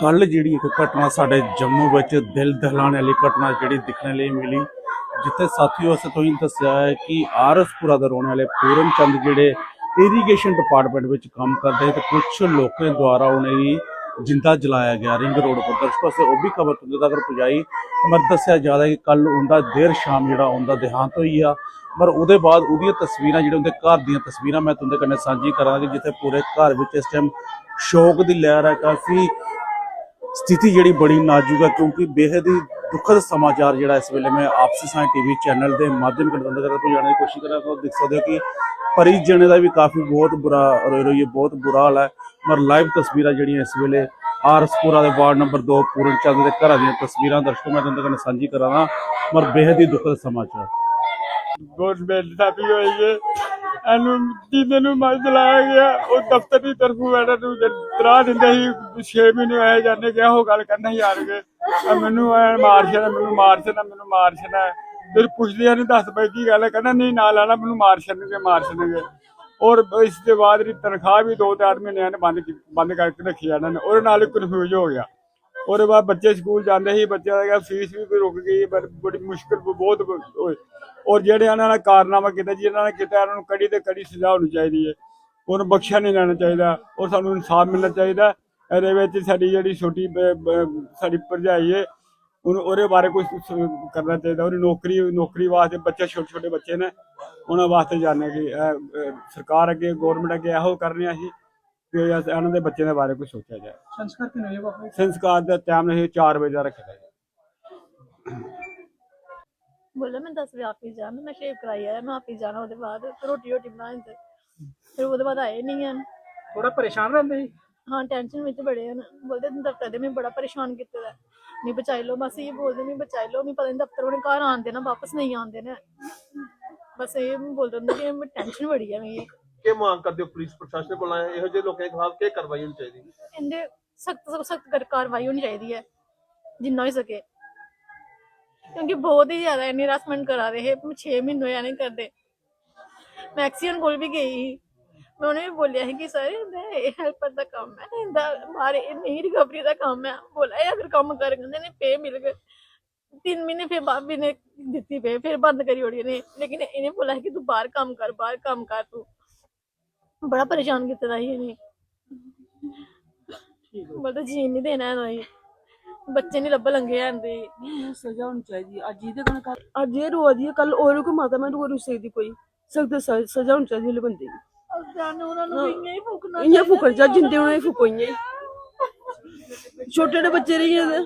ਕੱਲ ਜਿਹੜੀ ਇੱਕ ਘਟਨਾ ਸਾਡੇ ਜੰਮੂ ਵਿੱਚ ਦਿਲ ਦਹਿਲਾਣ ਵਾਲੀ ਘਟਨਾ ਜਿਹੜੀ ਦਿਖਣ ਲਈ ਮਿਲੀ, ਜਿੱਥੇ ਸਾਥੀਓ ਅਸੀਂ ਤੁਹਾਨੂੰ ਦੱਸਿਆ ਹੈ ਕਿ ਆਰਸਪੁਰਾ ਦੇ ਰਹਿਣ ਵਾਲੇ ਪੂਰਨ ਚੰਦ ਜਿਹੜੇ ਇਰੀਗੇਸ਼ਨ ਡਿਪਾਰਟਮੈਂਟ ਵਿੱਚ ਕੰਮ ਕਰਦੇ ਤੇ ਕੁਝ ਲੋਕਾਂ ਦੁਆਰਾ ਉਹਨਾਂ ਜਿੰਦਾ ਜਲਾਇਆ ਗਿਆ, ਰਿੰਗ ਰੋਡ ਉੱਪਰ। ਦਰਸ਼ਕੋ ਸੇ ਉਹ ਵੀ ਖਬਰ ਤੁੰਦੇ ਤੱਕ ਪਹੁੰਚਾਈ। ਮਰ ਦੱਸਿਆ ਜ਼ਿਆਦਾ ਕਿ ਕੱਲ ਉਹਦਾ ਦੇਰ ਸ਼ਾਮ ਜਿਹੜਾ ਉਹਦਾ ਦੇਹਾਂਤ ਹੋਈ ਆ। ਪਰ ਉਹਦੇ ਬਾਅਦ ਉਹਦੀਆਂ ਤਸਵੀਰਾਂ, ਜਿਹੜੇ ਉਹਦੇ ਘਰ ਦੀਆਂ ਤਸਵੀਰਾਂ ਮੈਂ ਤੁਹਾਡੇ ਕੰਨੇ ਸਾਂਝੀ ਕਰਾਂਗੀ ਜਿੱਥੇ ਪੂਰੇ ਘਰ ਵਿੱਚ ਇਸ ਟਾਈਮ ਸ਼ੋਕ ਦੀ ਲਹਿਰ ਹੈ। ਕਾਫੀ ਸਥਿਤੀ ਜਿਹੜੀ ਬੜੀ ਨਾਜ਼ੁਕ ਹੈ, ਕਿਉਂਕਿ ਬੇहद ਹੀ ਦੁਖਦ ਸਮਾਚਾਰ ਜਿਹੜਾ ਇਸ ਵੇਲੇ ਮੈਂ ਆਪਸੀ ਸਾਂ ਟੀਵੀ ਚੈਨਲ ਦੇ ਮਾਧਿਅਮ ਨਾਲ ਦੰਦ ਕਰਕੇ ਦੀ ਕੋਸ਼ਿਸ਼ ਕਰ ਰਿਹਾ ਦੇਖ ਸਕਦੇ ਹੋ ਕਿ ਪਰਿਜਨ ਦਾ ਵੀ ਕਾਫੀ ਬਹੁਤ ਬੁਰਾ ਰੋਈ ਰੋਈ ਬਹੁਤ ਬੁਰਾ ਹਾਲ ਹੈ। ਮਰ ਲਾਈਵ ਤਸਵੀਰਾਂ ਜਿਹੜੀਆਂ ਇਸ ਵੇਲੇ ਆਰਸਪੁਰਾ ਦੇ ਵਾਰਡ ਨੰਬਰ 2 ਪੂਰਨ ਚੰਦ ਦੇ ਘਰਾਂ ਦੀਆਂ ਤਸਵੀਰਾਂ ਦਰਸ਼ਕੋ ਮੈਂ ਤੁਹਾਨੂੰ ਨਾਲ ਸਾਂਝੀ ਕਰਾਂਗਾ ਮਰ ਬੇहद ਹੀ ਦੁਖਦ ਸਮਾਚਾਰ। ਗਵਰਨਮੈਂਟ ਦਾ ਵੀ ਹੋਈ ਹੈ। ਇਹਨੂੰ ਜਿਹਦੇ ਨੂੰ ਮਰ ਚਲਾਇਆ ਗਿਆ, ਉਹ ਦਫ਼ਤਰ ਦੀ ਤਰਫੋਂ ਇਹਨਾਂ ਨੂੰ ਤਰਾ ਦਿੰਦੇ ਸੀ 6 ਮਹੀਨੇ ਆਏ ਜਾਂਦੇ ਕਿ ਉਹ ਗੱਲ ਕਰਨਾ ਯਾਰ ਕੇ ਆ ਮੈਨੂੰ ਐ ਮਾਰ ਛੱਡਣਾ, ਮੈਨੂੰ ਮਾਰ ਛੱਡਣਾ, ਮੈਨੂੰ ਮਾਰ ਛੱਡਣਾ। ਫਿਰ ਪੁੱਛਦੇ ਆ ਨਹੀਂ ਦੱਸ ਬਈ ਕੀ ਗੱਲ ਹੈ? ਕਹਿੰਦਾ ਨਹੀਂ ਨਾਲ ਆਣਾ ਮੈਨੂੰ ਮਾਰ ਛੱਡਣਗੇ ਮਾਰ ਛੱਡਣਗੇ। ਔਰ ਇਸ ਦੇ ਬਾਅਦ ਦੀ ਤਨਖਾਹ ਵੀ 2-4 ਮਹੀਨਿਆਂ ਨੇ ਬੰਦ ਬੰਦ ਕਰਕੇ ਰੱਖੀ ਇਹਨਾਂ ਨੇ। ਉਹਦੇ ਨਾਲ ਹੀ ਕਨਫਿਊਜ਼ ਹੋ ਗਿਆ। ਉਹਦੇ ਬਾਅਦ ਬੱਚੇ ਸਕੂਲ ਜਾਂਦੇ ਸੀ, ਬੱਚਿਆਂ ਦਾ ਫੀਸ ਵੀ ਰੁਕ ਗਈ, ਪਰ ਬੜੀ ਮੁਸ਼ਕਲ, ਬਹੁਤ ਹੋਈ ਔਰ ਜਿਹੜੇ ਇਹਨਾਂ ਨੇ ਕਾਰਨਾਮਾ ਕੀਤਾ ਜੀ, ਇਹਨਾਂ ਨੇ ਕੀਤਾ, ਇਹਨਾਂ ਨੂੰ ਕੜੀ ਤੇ ਕੜੀ ਸਜ਼ਾ ਹੋਣੀ ਚਾਹੀਦੀ ਹੈ। ਉਹਨੂੰ ਬਖਸ਼ਿਆ ਨਹੀਂ ਜਾਣਾ ਚਾਹੀਦਾ। ਔਰ ਸਾਨੂੰ ਇਨਸਾਫ ਮਿਲਣਾ ਚਾਹੀਦਾ। ਇਹਦੇ ਵਿੱਚ ਸਾਡੀ ਜਿਹੜੀ ਛੋਟੀ ਬ- ਬ- ਸਾਡੀ ਭਰਜਾਈ ਹੈ ਉਹਨੂੰ ਉਹਦੇ ਬਾਰੇ ਕੁਝ ਕਰਨਾ ਚਾਹੀਦਾ। ਉਹਦੀ ਨੌਕਰੀ ਨੌਕਰੀ ਵਾਸਤੇ ਬੱਚੇ ਛੋਟੇ ਛੋਟੇ ਬੱਚੇ ਨੇ ਉਹਨਾਂ ਵਾਸਤੇ ਜਾਣੇ ਕਿ ਇਹ, ਅਹ, ਸਰਕਾਰ ਅੱਗੇ ਗਵਰਨਮੈਂਟ ਅੱਗੇ ਇਹੋ ਕਰਨੀ ਆ ਅਸੀਂ ਕਿ ਇਹਨਾਂ ਦੇ ਬੱਚੇ ਦੇ ਬਾਰੇ ਕੁਝ ਸੋਚਿਆ ਜਾਏ। ਸੰਸਕਾਰ ਕਿੰਨੇ ਵਜੇ ਬਾਪੂ ਸੰਸਕਾਰ ਦਾ ਟਾਈਮ ਨਹੀਂ 4 ਵਜੇ ਦਾ ਰੱਖਿਆ ਹੈ ਬੋਲੇ ਮੈਂ 10 ਵਜੇ ਆਫਿਸ ਜਾਣਾ ਮੈਂ ਸ਼ੇਵ ਕਰਾਈ ਆਇਆ ਮੈਂ ਆਫਿਸ ਜਾਣਾ ਉਹਦੇ ਬਾਅਦ ਫਿਰ ਰੋਟੀ ਰੋਟੀ ਬਣਾਉਣ ਤੇ। ਫਿਰ ਉਹਦੇ ਬਾਅਦ ਆਏ ਨਹੀਂ ਹਨ ਥੋੜਾ ਪਰੇਸ਼ਾਨ ਰਹਿੰਦੇ ਸੀ? ਹਾਂ ਟੈਨਸ਼ਨ ਵਿੱਚ ਬੜੇ ਹਨ ਬੋਲਦੇ ਦਫ਼ਤਰ ਦੇ ਮੈਂ ਬੜਾ ਪਰੇਸ਼ਾਨ ਕੀਤਾ ਦਾ। ਨਹੀਂ ਬਚਾਈ ਲੋ ਬਸ ਇਹ ਬੋਲਦੇ ਨਹੀਂ ਬਚਾਈ ਲੋ ਨਹੀਂ ਪਤਾ ਨਹੀਂ ਦਫ਼ਤਰ ਉਹਨੇ ਘਰ ਆਉਂਦੇ ਨਾ ਵਾਪਸ ਨਹੀਂ ਆਉਂਦੇ ਨੇ ਬਸ ਇਹ ਬੋਲਦੇ ਹੁੰਦੇ ਕਿ ਮੈਂ ਟੈਨਸ਼ਨ ਬੜੀ ਹੈ ਮੇਰੀ। ਕੀ ਮੰਗ ਕਰਦੇ ਹੋ ਪੁਲਿਸ ਪ੍ਰਸ਼ਾਸਨ ਕੋਲ? ਆਏ ਇਹੋ ਜਿਹੇ ਲੋਕਾਂ ਦੇ ਖਿਲਾਫ ਕੀ ਕਾਰਵਾਈ ਹੋਣੀ ਚਾਹੀਦੀ? ਇਹਦੇ ਸਖਤ ਤੋਂ ਸਖਤ ਕਾਰਵਾਈ ਹੋਣੀ ਚਾਹੀਦੀ ਹੈ ਜਿੰਨਾ ਹੋ ਸਕੇ। ਕਿਉਂਕਿ ਬਹੁਤ ਹੀ ਜ਼ਿਆਦਾ ਇਨੀ ਹਰਾਸਮੈਂਟ ਕਰਾ ਰਹੇ ਹੈ 6 ਮਹੀਨੇ ਹੋਇਆ ਨਹੀਂ ਕਰਦੇ। ਮੈਂ ਐਕਸੀਅਨ ਕੋਲ ਵੀ ਗਈ ਸੀ। ਮੈਂ ਉਹਨੇ ਵੀ ਬੋਲਿਆ ਸੀ ਕਿ ਸਰ ਇਹ ਹੈਲਪਰ ਦਾ ਕੰਮ ਹੈ ਇਹਦਾ ਇਹ ਨਹੀਂ ਰਿਕਵਰੀ ਦਾ ਕੰਮ ਹੈ। ਬੋਲਾ ਇਹ ਅਗਰ ਕੰਮ ਕਰ ਕਹਿੰਦੇ ਨੇ ਪੇ ਮਿਲ ਗਏ। ਤਿੰਨ ਮਹੀਨੇ ਫਿਰ ਬਾਬੀ ਨੇ ਦਿੱਤੀ ਪੇ ਫਿਰ ਬੰਦ ਕਰੀ ਹੋੜੀ ਨੇ ਲੇਕਿਨ ਇਹਨੇ ਬੋਲਾ ਕਿ ਤੂੰ ਬਾਹਰ ਕੰਮ ਕਰ ਬਾਹਰ ਕੰਮ ਕਰ ਤੂੰ। ਬੜਾ ਪਰੇਸ਼ਾਨ ਕੀਤਾ ਦਾ ਸੀ ਇਹਨੇ। ਮਤਲਬ ਜੀਣ ਨਹੀਂ ਦੇਣਾ ਇਹਨਾਂ ਹੀ ਬੱਚੇ ਨਹੀਂ ਲੱਭ ਲੰਗੇ ਆਂਦੇ ਸਜ਼ਾ ਹੋਣੀ ਚਾਹੀਦੀ। ਅੱਜ ਇਹਦੇ ਨਾਲ ਅੱਜ ਇਹ ਰੋ ਦੀ ਕੱਲ ਹੋਰ ਕੋਈ ਮਾਤਾ ਮੈਂ ਰੋ ਨਹੀਂ ਸਕਦੀ ਕੋਈ। ਸਖਤ ਸਜ਼ਾ ਹੋਣੀ ਚਾਹੀਦੀ ਬੰਦੇ ਦੀ। ਜਾਨ ਉਹਨਾਂ ਨੂੰ ਵੀ ਨਹੀਂ ਫੁਕਣਾ ਇੰਨੇ ਫੁਕਣ ਜਾ ਜਿੰਦੇ ਉਹਨਾਂ ਨੇ ਫੁਕੋਈਏ ਛੋਟੇ ਛੋਟੇ ਬੱਚੇ ਰਹੀ ਇਹਦੇ